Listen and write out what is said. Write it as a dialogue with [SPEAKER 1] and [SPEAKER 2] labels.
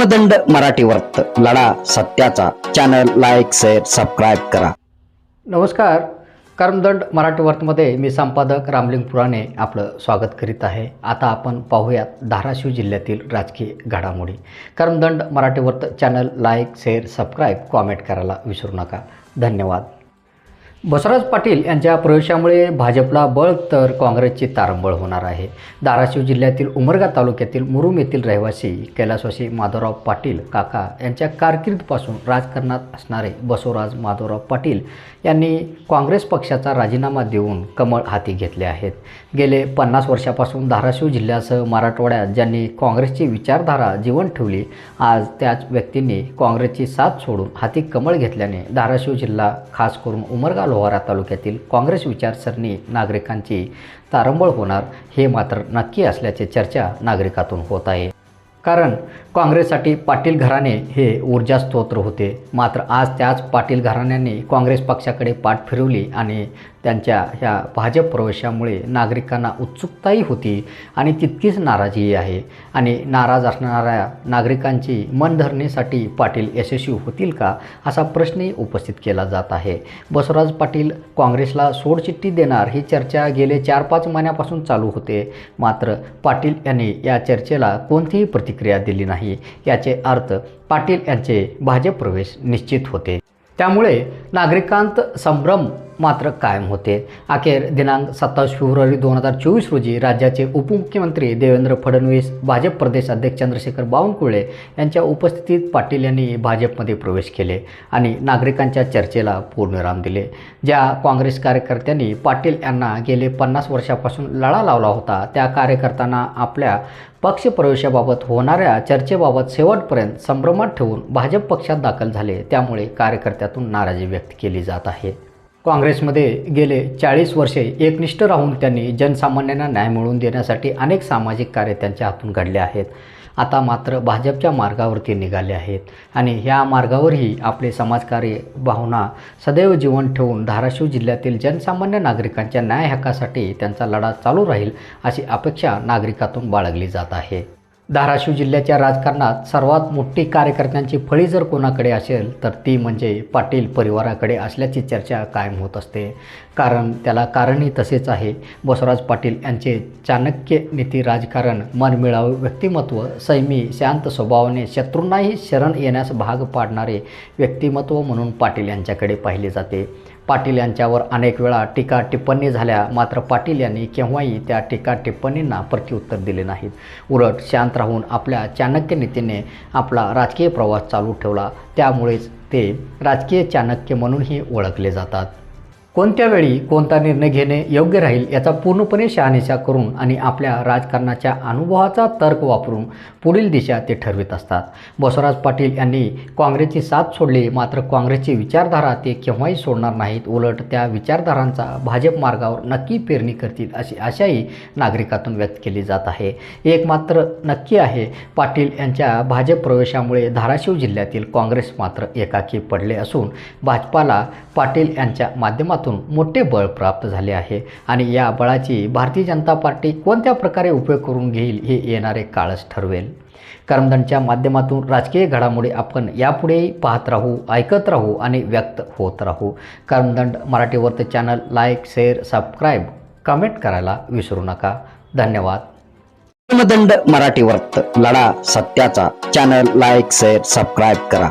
[SPEAKER 1] कर्मदंड मराठी वर्त लढा सत्याचा. चॅनल लाईक शेअर सबस्क्राईब करा.
[SPEAKER 2] नमस्कार. कर्मदंड मराठी वर्तमध्ये मी संपादक रामलिंग पुराणे आपलं स्वागत करीत आहे. आता आपण पाहूयात धाराशिव जिल्ह्यातील राजकीय घडामोडी. कर्मदंड मराठी वर्त channel like share subscribe comment करायला विसरू नका. धन्यवाद. बसवराज पाटील यांच्या प्रवेशामुळे भाजपला बळ तर काँग्रेसची तारंबळ होणार आहे. धाराशिव जिल्ह्यातील उमरगा तालुक्यातील मुरुम येथील रहिवासी कैलासवासी माधवराव पाटील काका यांच्या कारकीर्दपासून राजकारणात असणारे बसवराज माधवराव पाटील यांनी काँग्रेस पक्षाचा राजीनामा देऊन कमळ हाती घेतले आहेत. गेले पन्नास वर्षापासून धाराशिव जिल्ह्यासह मराठवाड्यात ज्यांनी काँग्रेसची विचारधारा जीवन ठेवली आज त्याच व्यक्तींनी काँग्रेसची साथ सोडून हाती कमळ घेतल्याने धाराशिव जिल्हा खास करून उमरगा लोहारा तालुक्यातील काँग्रेस विचारसरणी नागरिकांची तारंबळ होणार हे मात्र नक्की असल्याचे चर्चा नागरिकातून होत आहे. कारण काँग्रेससाठी पाटील घराणे हे ऊर्जा स्तोत्र होते. मात्र आज त्याच पाटील घराण्याने काँग्रेस पक्षाकडे पाठ फिरवली आणि त्यांच्या ह्या भाजप प्रवेशामुळे नागरिकांना उत्सुकताही होती आणि तितकीच नाराजीही आहे. आणि नाराज असणाऱ्या नागरिकांची मनधरणीसाठी पाटील यशस्वी होतील का असा प्रश्नही उपस्थित केला जात आहे. बसवराज पाटील काँग्रेसला सोडचिठ्ठी देणार ही चर्चा गेले चार पाच महिन्यापासून चालू होते. मात्र पाटील यांनी या चर्चेला कोणतीही प्रतिक्रिया दिली नाही. याचे अर्थ पाटील यांचे भाजप प्रवेश निश्चित होते. त्यामुळे नागरिकांत संभ्रम मात्र कायम होते. अखेर दिनांक सत्तावीस फेब्रुवारी दोन हजार चोवीस रोजी राज्याचे उपमुख्यमंत्री देवेंद्र फडणवीस भाजप प्रदेश अध्यक्ष चंद्रशेखर बावनकुळे यांच्या उपस्थितीत पाटील यांनी भाजपमध्ये प्रवेश केले आणि नागरिकांच्या चर्चेला पूर्णविराम दिले. ज्या काँग्रेस कार्यकर्त्यांनी पाटील यांना गेले पन्नास वर्षापासून लढा लावला होता त्या कार्यकर्त्यांना आपल्या पक्षप्रवेशाबाबत होणाऱ्या चर्चेबाबत शेवटपर्यंत संभ्रमात ठेवून भाजप पक्षात दाखल झाले. त्यामुळे कार्यकर्त्यातून नाराजी व्यक्त केली जात आहे. काँग्रेसमध्ये गेले चाळीस वर्षे एकनिष्ठ राहून त्यांनी जनसामान्यांना न्याय मिळवून देण्यासाठी अनेक सामाजिक कार्य त्यांच्या हातून घडले आहेत. आता मात्र भाजपच्या मार्गावरती निघाले आहेत आणि ह्या मार्गावरही आपले समाजकार्य भावना सदैव जीवन ठेवून धाराशिव जिल्ह्यातील जनसामान्य नागरिकांच्या न्याय हक्कासाठी त्यांचा लढा चालू राहील अशी अपेक्षा नागरिकातून बाळगली जात आहे. धाराशिव जिल्ह्याच्या राजकारणात सर्वात मोठी कार्यकर्त्यांची फळी जर कोणाकडे असेल तर ती म्हणजे पाटील परिवाराकडे असल्याची चर्चा कायम होत असते. कारण त्याला कारणही तसेच आहे. बसवराज पाटील यांचे चाणक्य नीती राजकारण मनमिळावू व्यक्तिमत्व सैमी शांत स्वभावाने शत्रूंनाही शरण येण्यास भाग पाडणारे व्यक्तिमत्व म्हणून पाटील यांच्याकडे पाहिले जाते. पाटील यांच्यावर अनेक वेळा टीका टिप्पणी झाल्या. मात्र पाटील यांनी केव्हाही त्या टीका टिप्पणींना प्रत्युत्तर दिले नाहीत. उलट शांत राहून आपल्या चाणक्य नीतीने आपला राजकीय प्रवास चालू ठेवला. त्यामुळेच ते राजकीय चाणक्य म्हणूनही ओळखले जातात. कोणत्या वेळी कोणता निर्णय घेणे योग्य राहील याचा पूर्णपणे शहानिशा करून आणि आपल्या राजकारणाच्या अनुभवाचा तर्क वापरून पुढील दिशा ते ठरवित असतात. बसवराज पाटील यांनी काँग्रेसची साथ सोडली मात्र काँग्रेसची विचारधारा ते केव्हाही सोडणार नाहीत. उलट त्या विचारधारांचा भाजप मार्गावर नक्की पेरणी करतील अशी आशाही नागरिकातून व्यक्त केली जात आहे. एक मात्र नक्की आहे पाटील यांच्या भाजप प्रवेशामुळे धाराशिव जिल्ह्यातील काँग्रेस मात्र एकाकी पडले असून भाजपाला पाटील यांच्या माध्यमातून मोठे बळ प्राप्त झाले आहे. आणि या बळाची भारतीय जनता पार्टी कोणत्या प्रकारे उपयोग करून घेईल हे येणारे काळच ठरवेल. करमदंडच्या माध्यमातून राजकीय घडामोडी आपण यापुढेही पाहत राहू ऐकत राहू आणि व्यक्त होत राहू. Karmadand मराठीवरचं channel like share subscribe comment करायला विसरू नका. धन्यवाद.
[SPEAKER 1] कर्मदंड मराठी वर्त लढा सत्याचा. चॅनल लाईक शेअर सबस्क्राईब करा.